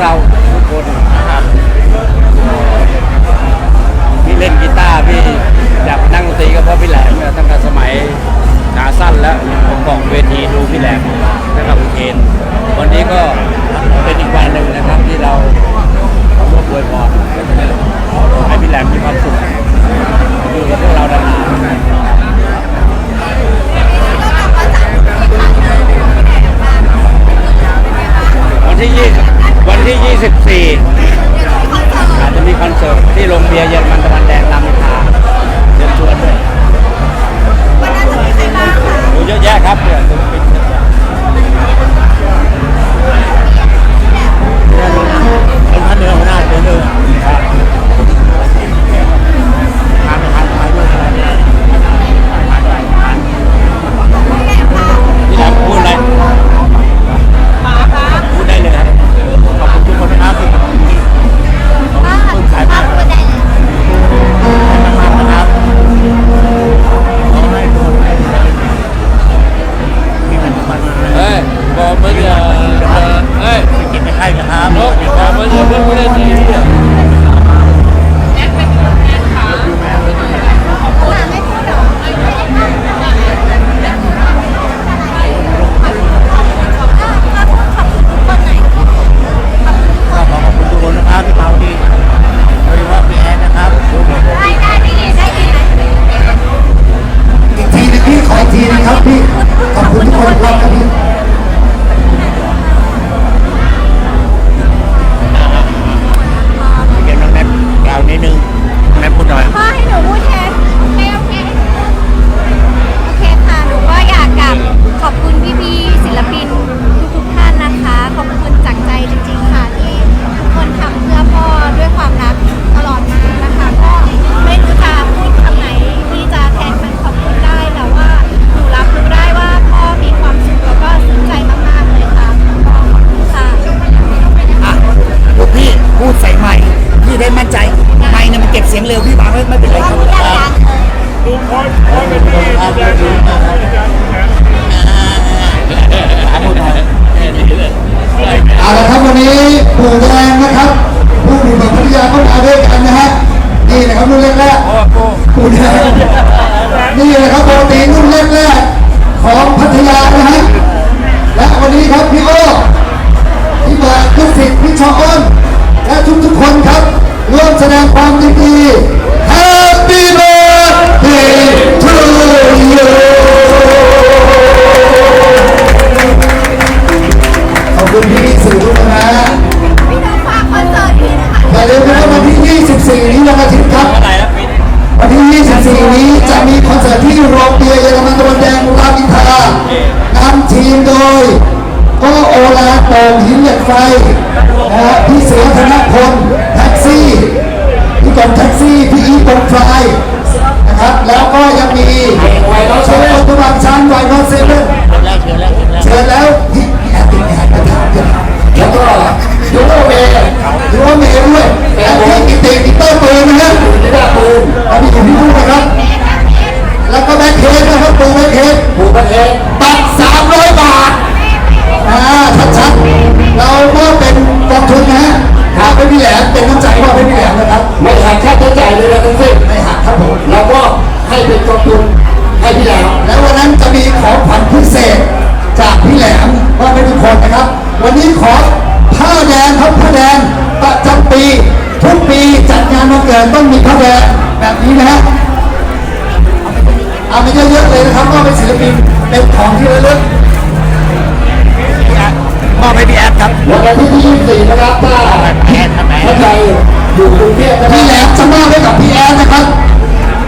เราีอาจจะมีคอนเสิร์ตที่โรงเบียร์เย็นมันตะวันแดงรามินาเชิญชวนด้วยโอ้เยอะแยะครับ ไม่เป็นไรครับลุพลพลเป็นที่ดูดีดีเอาละครับวันนี้ปู่แดงนะครับ ผู้บุญบังพัทยาก็มาด้วยกันนะฮะนี่นะครับรุ่นแรกๆปู่แดงนี่นะครับปกติรุ่นแรกๆของพัทยานะฮะและวันนี้ครับพี่โอ้พี่บิร์ดพี่สิทธิ์พี่ชออ้นและทุกทุกคนครับร่วมแสดงความยิดี ป่งหินเหล็กไฟนะฮะพี่เสือธนพลแท็กซี่พี่กบแท็กซี่พี่อีตงไฟนะครับ แล้วก็ยังมีชมรมตุบางชั้นไวโนเซเว่นเชิญแล้วพี่แแล้วระถางกระแล้วก็ยูโรเมย์ยูโรเมย์ด้วยแล้วที่กิติกิเตอร์ปืนนะครับกิเตอร์ปืนเอาไปอยู่ที่นู่นนะครับ แล้วก็แบ็คเฮดนะครับปืนแบ็คเฮดปืนแบ็คเฮด มีเป็นของที่ระลึกมอบให้พี่แอดครับวันทิตย์ที่24นะครับถ้าถ้าใครอยู่กรุงเทพพี่แอลจะมอบให้กับพี่แอดนะครับ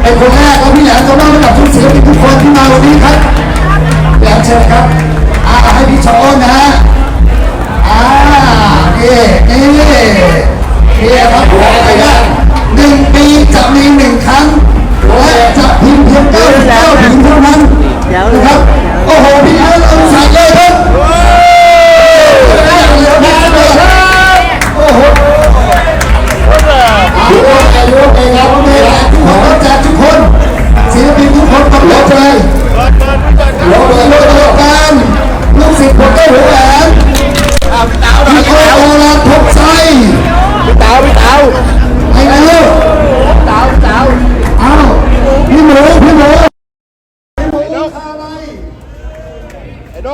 เป็นคนแรกก็พี่แอลจะมอบให้กับทุกศิลปินทุกคนที่มาวันนี้ครับ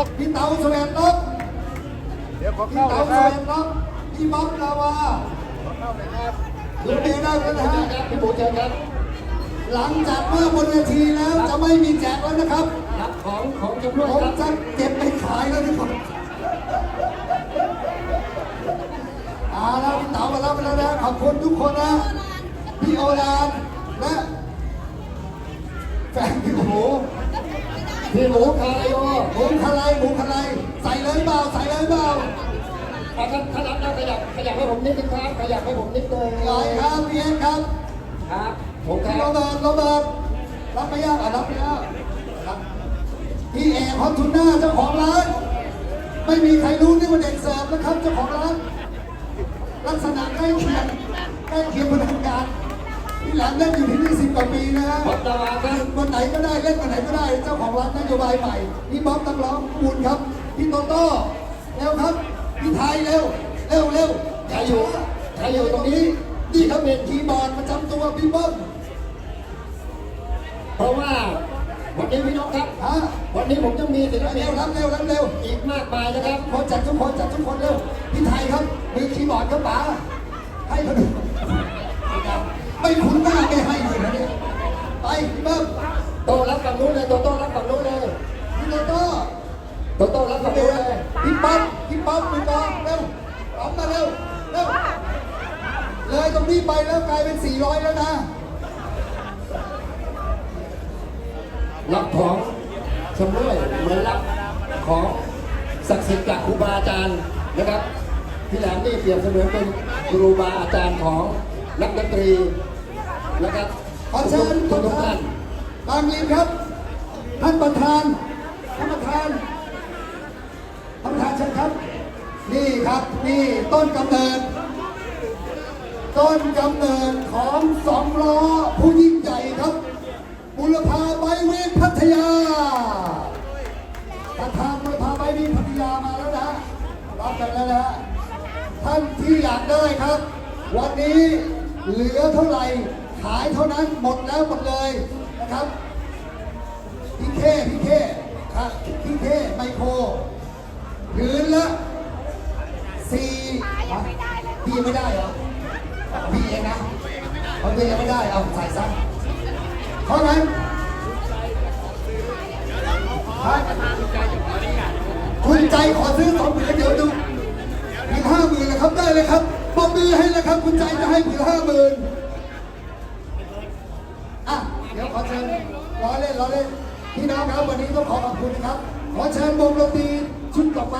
กพี่เต๋าสแวงนกเดี๋ยวขอพี่เข้าเต๋าคสรัแวบนพี่บ๊อบลาวาขอเข้าหน่ยครับดูเองได้แลยนะฮะพี่หมูเชิญครับหลังจากเมื่อบนเวทีแล้วจะไม่มีแจกแล้วนะครับรับของของจำนวนผคมจะเก็บไปขายแล้วนะครับเอาแล้วพี่เต๋ามารับไปแล้วนะขอบคุณทุกคนนะพี่โอรานและแฟนพี่โอ พี่หมูคาราโยหมูคาไลหมูคาไลใส่เลยเปล่าใส่เลยเปล่าอะท่านท่านรับได้ขยับขยับให้ผมนิดนึงครับขยับให้ผมนิดนึงหน่อยครับพี่เอ็นครับครับผมคพี่รัโรบเบิร์ตโรเบิร์ตรับไปยังอะรับไปแล้วครับพี่เอกฮอตทูน่าเจ้าของร้าน ไม่มีใครรู้นี่ว่าเด็กเสิร์ฟนะครับเจ้าของร้าน ลักษณะใกล้เคียงใกล้เคียงพนักงาน พี่แหลมเล่นอยู่ที่นี่สิบกว่าปีนะฮะผมดาวาครับ วันไหนก็ได้เล่นวันไหนก็ได้เจ้าของร้านนโยบายใหม่พี่บ๊อบตังร้องบูนครับพี่โตโต้เร็วครับพี่ไทยเร็วเร็วเร็วใครอยู่ใครอยู่ตรงนี้นี่ครับเป็นคีย์บอร์ดประจำตัวพี่เบิ้มเพราะว่าวันนี้พี่น้องครับ ฮะ วันนี้ผมจะมีศิลปิเร็นวรับเร็วรับเร็วอีกมากมายนะครับขอจัดทุกคนจัดทุกคนเร็วพี่ไทยครับมีคีย์บอร์ดครับป๋าให้เขาดู ไม่คุ้นหน้าไม่ให้เลยนะเนี่ยไปพี่เบิ้มโตรับฝั่งนู้นเลยโตโต้รับฝั่งนู้นเลยพี่โตโต้โตโต้รับฝั่งนู้นเลยพี่ป๊อปพี่ป๊อปพี่ป๊อปเร็วป๊อปมาเร็วเร็วเลยตรงนี้ไปแล้วกลายเป็น 400 แล้วนะรับของชำร่วยเหมือนรับของศักดิ์สิทธิ์จากครูบาอาจารย์นะครับพี่แหลมนี่เปรียบเสมือนเป็นครูบาอาจารย์ของนักดนตรี นะครับขอเชิญทุปกระทุกธาท่านบางลีครับ ท่านประธาน ท่านประธาน ท่านประธานเชิญครับ นี่ครับนี่ต้นกำเนิด ต้นกำเนิดของสองล้อผู้ยิ่งใหญ่ครับ บุรพาไบเวทพัทยา ประธานบุรพาไบเวทพัทยามาแล้วนะรับกันแล้วนะท่านที่อยากได้ครับ วันนี้เหลือเท่าไหร่ ขายเท่านั้นหมดแล้วหมดเลยนะครับพี่เคพี่เคครับพี่เคไมโครผืนละสี่พี่ยังไม่ได้เหรอพี่เองนะเอาพี่ยังไม่ได้เอาใส่ซะเพราะงั้นคุณใจขอซื้อสองผืนเดี๋ยวดูผืนห้าหมื่นนะครับได้เลยครับปมมือให้เลยครับ คุณใจจะให้ผืนห้าหมื่นอะ เดี๋ยวขอเชิญล้อเล่นล้อเล่นพี่น้องครับวันนี้ต้องขอขอบคุณนะครับ ขอเชิญวงดนตรีชุดต่อไป